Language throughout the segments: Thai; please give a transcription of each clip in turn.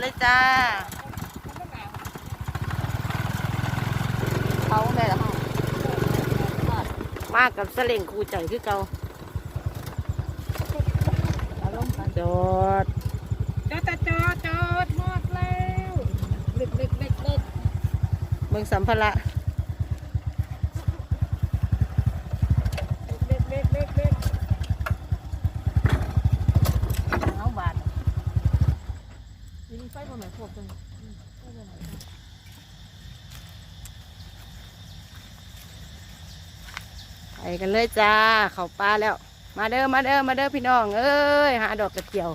ามไปดูกันเลยจ้าเขาได้แล้วมากับสลิงคูใจคือเก่าเอาลงกันจอดจอดจอดจอดหมดแล้วเล็กเล็กเล็กเล็กเมืองสัมภาระ เล็กเล็กเล็กเล็กเอาบาทยิงไฟบนไหนพวกกัน ไปกันเลยจ้า เขาป่าแล้ว มาเด้อมาเด้อมาเด้อพี่น้อง เอ้ย หาดอกกระเจียว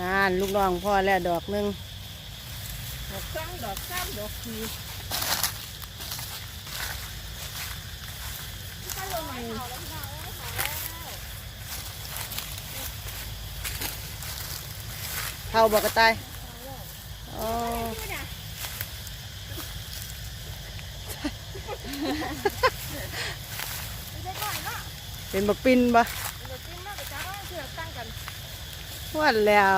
นานลูกน้องพ่อแล้วดอกหนึงดอกสองดอกสามดอกสี่ไปลงไหน เท่าบอกกระต่ายอ๋อเป็นบักปินปะว่าแล้ว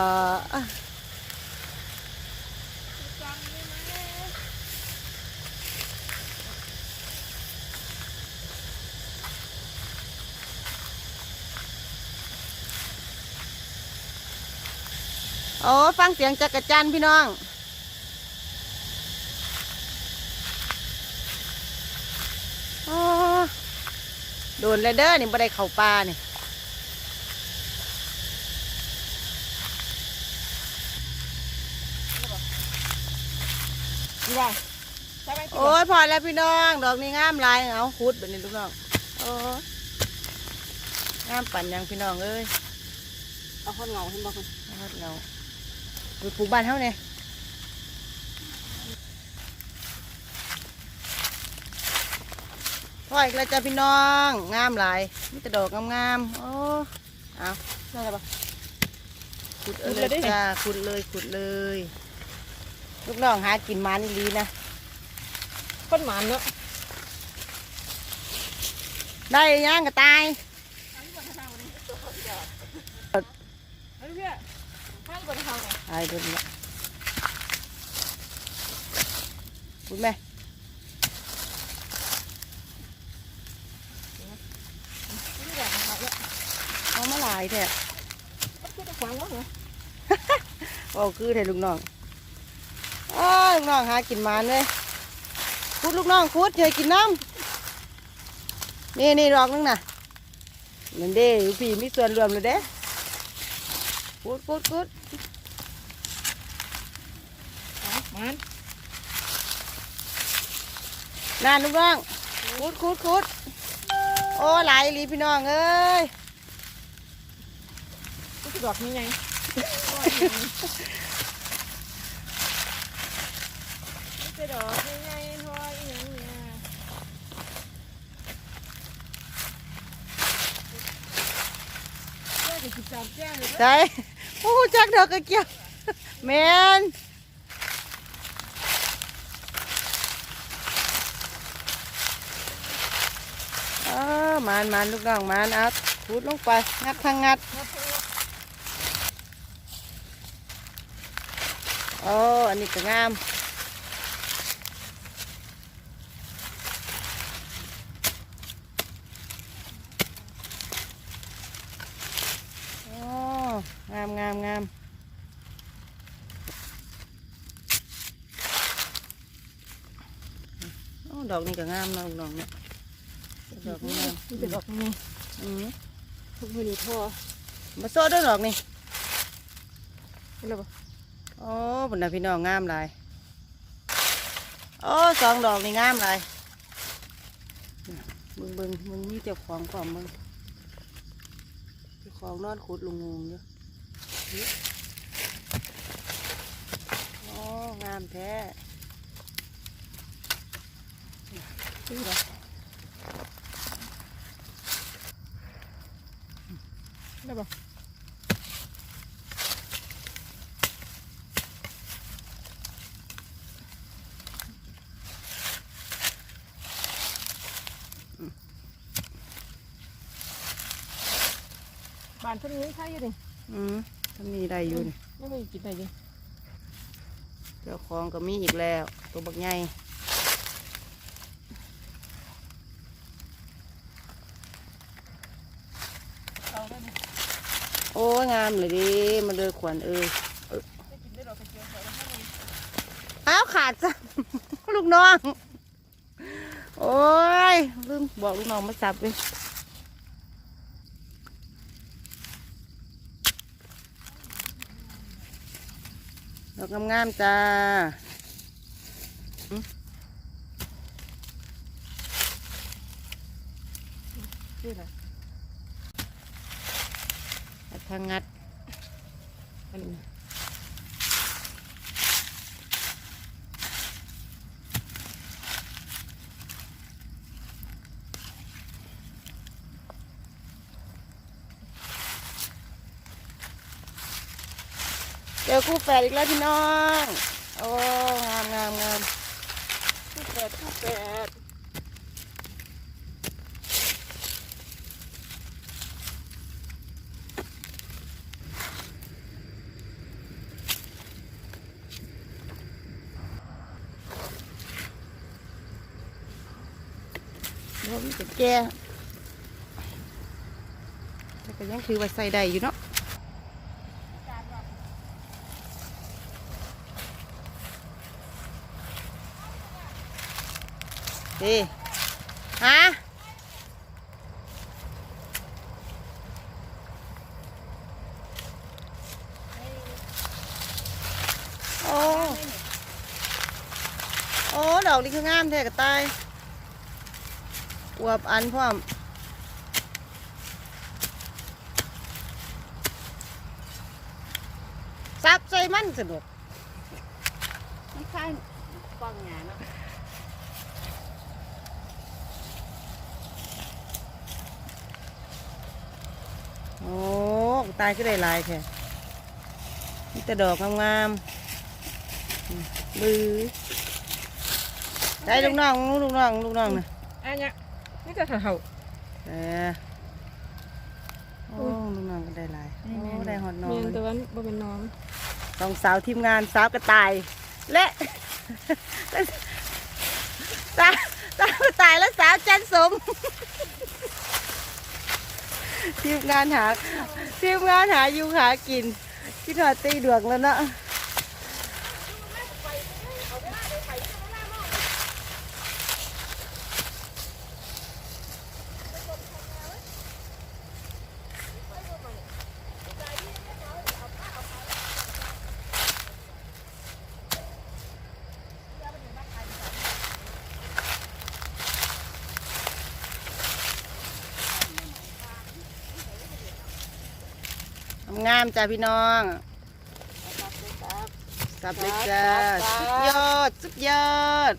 โอ้ฟังเสียงจักรจันทร์พี่น้อง โอ้โดนเลยเด้อนี่บ่ได้เข้าป่านี่นี่ว่าใช่ไหมโอ้ยพอแล้วพี่น้อง ดอกนี้งามหลายเอาคุดแบบนี้ลูกน้องโอ้ยงามปั่นยังพี่น้องเอ้ยเอาคนเหงาเห็นบ่คุณเอาเฮาเงาไปปลูกบ้านเฮาเนี่ยพ่ออีกแล้วจ้าพี่น้อง งามหลายมีแต่ดอกงามๆโอ้เอาได้แล้วปะขุดขุดเลเลยยได้ไหมจ้าขุดเลยขุดเลย ลูกน้องหากินมันอีหลีนะคนหมานเนาะได้ย่างกระตาย เอาลูกเพื่อนให้างไหนตายโดนละพูดไหมนี่แหละทาเนี่ยเอามาหลายแท้มันคือจะขวางวะเหรอเอาคือแท้ลูกน้องอ้าวลูกน้องหากินมันเลยคุดลูกน้องคุดเธอกินน้ำนี่นี่ดอกนึงน่ะนั่นเด้อยู่พี่มีส่วนรวมเลยเด้คุดคุดคุด มันนั่นลูกน้องคุดคุดคุดโอ้หลายอีหลีพี่น้องเอ้ยก็จะดอกนี้ไงจะดอกนี้ไงทอยอย่างเนี้ยเพื่อจะติดตามแจ้งเลยใช่โอ้จักดอกกระเกียวแมน เออมานมานลูกน้องมานเอาพูดลงไป งัดทางงัด โอ้ อันนี้ก็งามโอ้งามงามงามดอกนี้ก็งามนะลูกน้องเนี่ย ดอกนี้งามมันจะดอกนี้อืมทุกมือนี่ทอมาโซ่ด้วยดอกนี่เห็นแล้วปะโอ้บนน่ะพี่น้องงามหลายโอ้สองดอกนี่งามหลายเบิ่งเบิ่งมึงมีเจ้าของก่อนมึงเจ้าของนอนขุดลุงงงอยู่โอ้งามแท้นี่เหรอ ได้ปะบานเท่านี้ใช่ยังไงอืมทำนี้ได้อยู่นี่ไม่มีกินได้ยังเจ้าของก็มีอีกแล้ว ตัวบักใหญ่ งามเลยดิมาเลยขวัญเออเอ้าวขาดซะลูกน้อง โอ้ยลืมบอกลูกน้องมาจับเลยดอกงามๆจ้าชื่ออะ ไรงัดทางงัดอันนี้เจอคู่แฝดอีกแล้วพี่น้อง โอ้ งามงามงามคู่แปดคู่แปด เรามีแต่แก่แต่ก็ยังคือว่าใส่ได้อยู่เนาะดีฮะโอ้โอ้ดอกนี้คื องามแท้กระต่ายอวบอันพร้อมซับใส่มันสนุกมันคล้ายกองหยาเนาะโอ้กระตายก็ได้หลายแท้มีแต่ดอกงามๆอืมบือได้ลูกน้องลูกน้องลูกน้องนะอันเนี้ย นี่จะเถ่าเออโอ้ลูกน้องก็ได้หลายโอ้ได้หอดน้องเมียนเลยแต่ว่าบ่เป็นน้องสองสาวทีมงานสาวกระต่าย และสาวสาวกระต่ายและสาวจันสมทีมงานหาทีมงานหาอยู่หากินที่ถอดตีดวงแล้วเนาะ งามจ้าพี่น้องสับเลยจ้าสุดยอดสุดยอด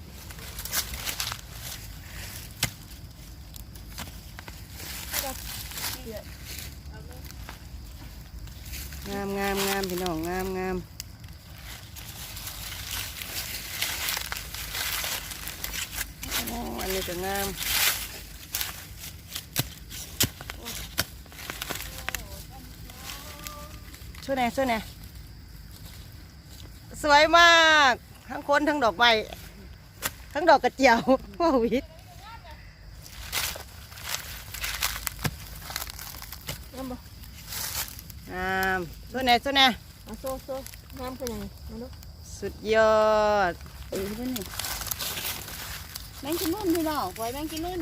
งามงามงามพี่น้องงามงามอ้อันนี้ก็งาม ช่วยหน่อยช่วยหน่อยสวยมาก ทั้งคนทั้งดอกไม้ทั้งดอกกระเจียวว้าวิทย์น้ำบ่งามช่วยหน่อยช่วยหน่อยเอาโซ่โซ่น้ำเป็นยังไงมาดูสุดยอดเออเพื่อนนี่แมงกินนุ่นพี่น้องปล่อยแมงกินนุ่น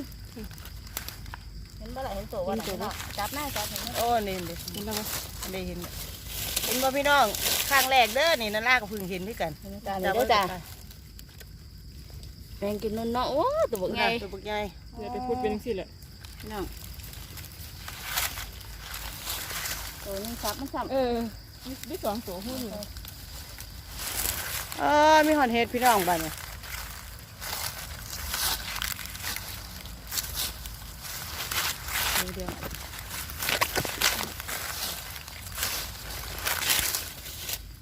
เห็นบ่ล่ะเห็นตัวว่าไหนเนาะจับหน้าจับเห็นไหมโอ้นี่เด็เห็นแล้วบ่ได้เห็น เห็นบ่พี่น้องข้างแรกเด้อนี่นั่นล่าก็เพิ่งเห็นด้วยกันจ้าเดี๋ยวเด้อจ้าแมงกินนุ่นเนาะโอ้ตัวบักไงใหญ่ตัวบุกใหญ่เดี๋ยวไปพูดเป็นสิแหละพี่น้องตัวนี้ซับมันซับเออมีมีสองตัวหูอยู่เออมีหอนเห็ดพี่น้องบ้านเนี่ยเดี๋ยว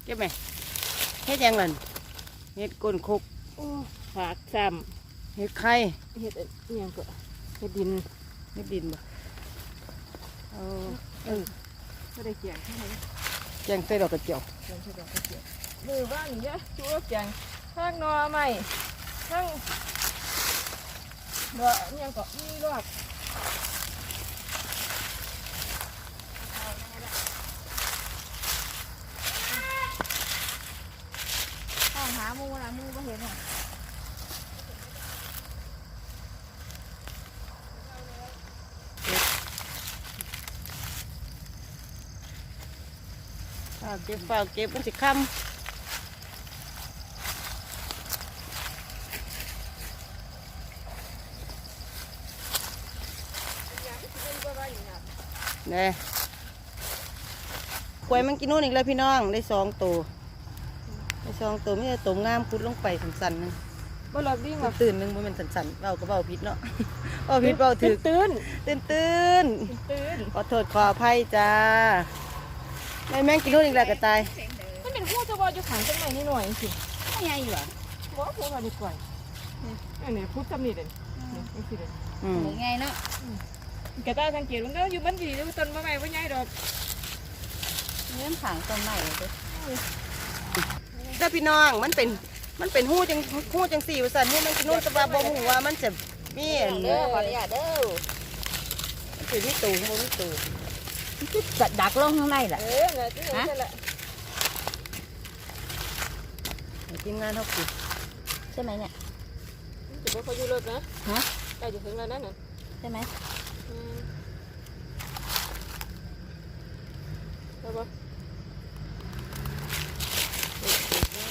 เก็บไหมเฮ็ดยังล่ะเฮ็ดก้นคุกโอ้ผากซ้เฮ็ดไข่ำเห็ดอันอิหยังก็เห็ดดินเฮ็ดดินบ่เอาเออไม่ได้เกี่ยงเท่าไหร่แกงใส่ดอกกระเจียวเกี่ยงเท่าไหร่ก็เกี่ยงมือบ้านนี้ชูรสเกี่ยงข้างนอใหม่ข้างเดาะเนี่ยก็มีรอด ห้องหาหมูนะหมูไม่ เห็นอะฝาเก็บฝาเก็บมันสิค่ำเนี่ยกล้วยมันกินนู่นอีกแล้วพี่น้อง ได้สองตัว สองตัวไม่ได้ตัวงามคุดลงไปสันๆหนึงบ่หลอกดิ้งว่ะตื่นหนึงมันเป็นสันๆเบาก็เบาพิษเนาะเบาพิษเบาถือตื่นตื่นตื่นตื่นขอโทษขออภัยจ้าได้แม่งกินนู่นอีกแล้วก็ตายมันเป็นหัวจะว่าอยู่ขังจังไหนนิดหน่อยสิไม่ใหญ่อยู่อะบอกพวกเราดีกว่าอันนี้พูดจำนี่เด่นนี่สิเด่นอืมหรือไงเนาะกระตาสังเกตมันก็อยู่มันดีอยู่ต้นมะไม้ว่าใหญ่ดอกเนื้อขังต้นใหม่เลย เจ้าพี่น้องมันเป็นมันเป็นหู้จังหู้จังสี่ว่าสันหู้มันกินนู่นแต่ว่าบ่หูว่ามันจะมีอันเด้อขออนุญาตเด้อมันเป็นที่ตูข้างบนที่ตูจัดดักลงข้างในแหละเออน่ะที่นั่นแหละทีมงานเขาปิดใช่ไหมเนี่ยถือว่าเขาอยู่รถนะฮะใกล้จะถึงแล้วนั่นน่ะใช่ไหมอืมแล้วบ่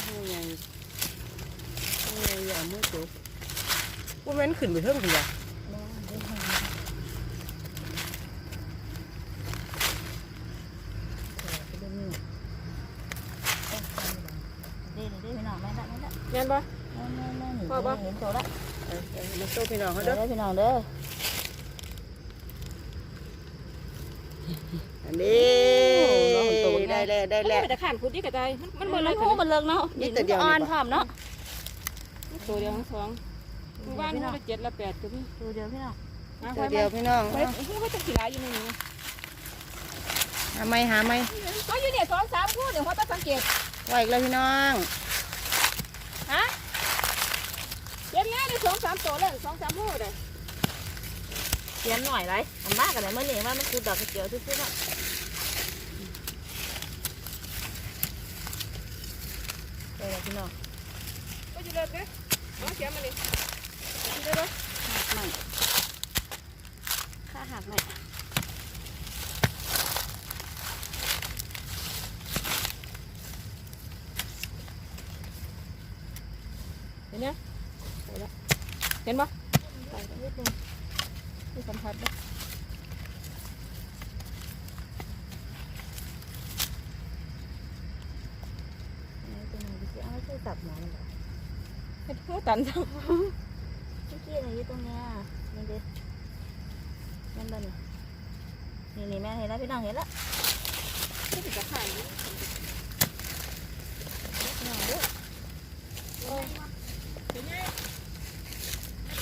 หูใหญ่หูใหญ่อย่ามือตู ว่ามันขึ้นไปเทิงเดียวเด้อเด้อพี่น้องแม่ละแม่ละแม่นบ่แม่แม่แม่หนึ่งพ่อปะเห็นโตละเออเดี๋ยวมาโซ่พี่น้องเขาเด้เด้ออพี่น้องเด้ออันนี้ได้แล้วได้มันแล้วเป็นตะขานพุดที่กระจายมันมันมัเบิ่นงเลยหูมันเลิกเนาะนี่แต่เดียวอ่อนนี่พร้อมเนาะตัวเดียวทั้งสอง หมู่บ้านหูละเจ็ดละแปดก็มีตัวเดียวพี่น้องหาตัวเดียวพี่น้องไปหูก็จะขี่ลายอยู่ในนี้หาไม่หาไม่ก็อยู่เนี่ยสองสามคู่เดี๋ยวเขาต้องสังเกตว่าอีกแล้วพี่น้องฮะเจ็บง่ายได้สองสามตัวเลยสองสามคู่เลยเตรียมหน่อยไรมันมากกันเลยเมื่อนี้ว่ามันคือดอกกระเจียวซื่อๆเนาะเออพี่น้องก็อยู่เลยเนี่ยน้องเขียนมาเลย ได้ปะไม่ค่าหักไม่เห็นเนี่ยเห็นปะไปนิดนึงที่สัมผัสปะตัวนี้ดิเอาช่วยจับหน่อยเห็นหัวตันจัง พี่กี้อะไรอยู่ตรงเนี้ยนี่ดิ นั่นบ้านี่นี่นี่แม่เห็นแล้วพี่น้องเห็นแล้วที่ติดกับขานพี่น้องเด้อเห็นไง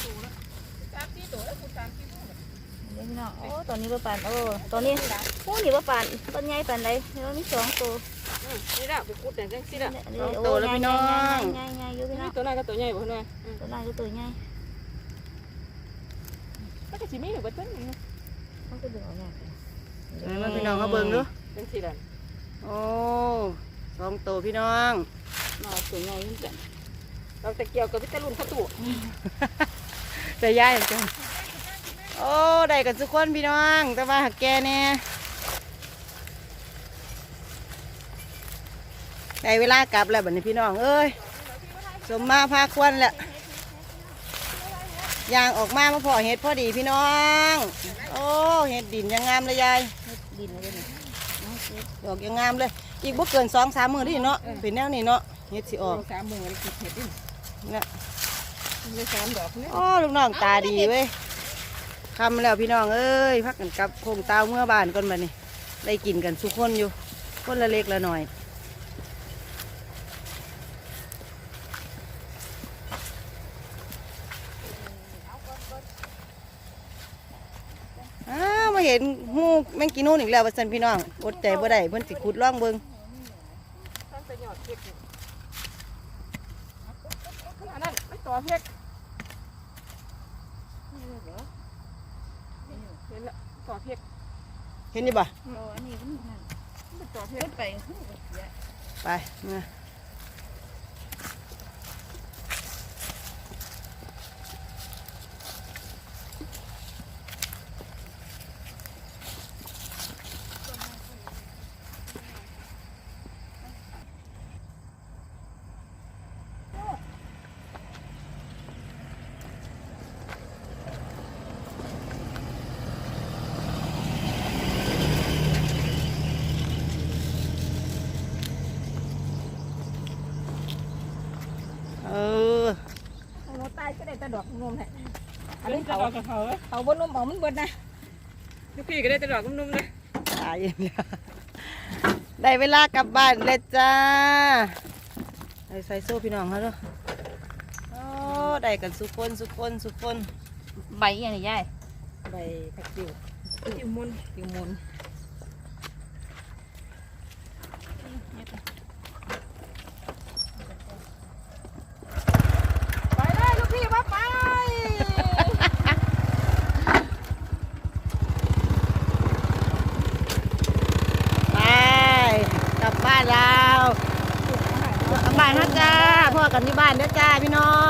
ตัวละสามสี่ตัวแล้วคุณสามสี่ตัวเดี๋ยวพี่น้องโอ้ตัวนี้บ่ปานโอ้ตัวนี้โอ้นี่บ่ปานต้นใหญ่ปานใดเดี๋ยวมีสองตัวนี่ละไปกุดแต่จังสิละใหญ่ใหญ่ใหญ่อยู่พี่น้นี่องตัวนั้นกับตัวใหญ่บ่เนาะตัวนั้นก็ตัวใหญ่ก็จะสิมีอยู่บ่ต้นนึงเขา ก็ดึงออกยากเห็นไหมพี่น้องเขาเบิ่งดูจังสิละโอ้สองตัวพี่น้องนอตัวใหญ่ยิ่งจังเราจะเกี่ยวกับวิตาลุนเข้าตู้แต่ย่ายจังโอ้ได้กันทุกคนพี่น้อง แต่ว่าหักแกแน่ได้เวลากลับแล้วบัดนี้พี่น้องเอ้ยสมมาพาควันแหละ ยางออกมามาพอเห็ดพอดีพี่น้อง โอ้เห็ดดินยังงามเลยยายดินอะไรนี่ดอกยังงามเลย อีกบ่เกินสองสามมือนี่เนาะเป็นแนวนี้เนาะเห็ดสิออกสามมือเลยคิดเห็ดดิเนี่ยมีสามดอกเนี่ยอ๋อลูกน้องตาดีเว้ยคำแล้วพี่น้องเอ้ยพักกันกลับโคงเตาเมื่อบ้านก่อนมานี่ได้กินกันทุกคนอยู่ คนละเล็กละหน่อยอ้าวมา เห็นหู แมงกินนู่นอีกแล้วว่าซั่นพี่น้องอดใจบ่ได้เพิ่นสิขุดล่องเบิ่งตั้งแต่หยอดเพชรอันนั้นไม่ต่อเพชรเห็นละต่อเพชรเห็นอยู่บ่โอ้อันนี้มันนั่นไม่ต่อเพขึ้ชรนไปหูก็เสียไปมาเออ เอาเราตายก็ได้แต่ดอกนมแหละ อันนี้จะดอ กกับเขาเอาบนนมเอามันเบิดนะลูกพี่ก็ได้แต่ดอกนุ่มๆนะตายอย่างเดียวได้เวลากลับบ้านเลยจ้าใส่ใส่โซ่พี่น้องเขาด้วยโอ้ได้กันสุกคนสุกคนสุกคนใบอย่างนี้ยายใบผักติ๋วจิ้มมุนอยู่มุน ไปได้ลูกพี่มาไป ไปกลับบ้านเรากลับบ้านนะจ้าพ่อกันที่บ้า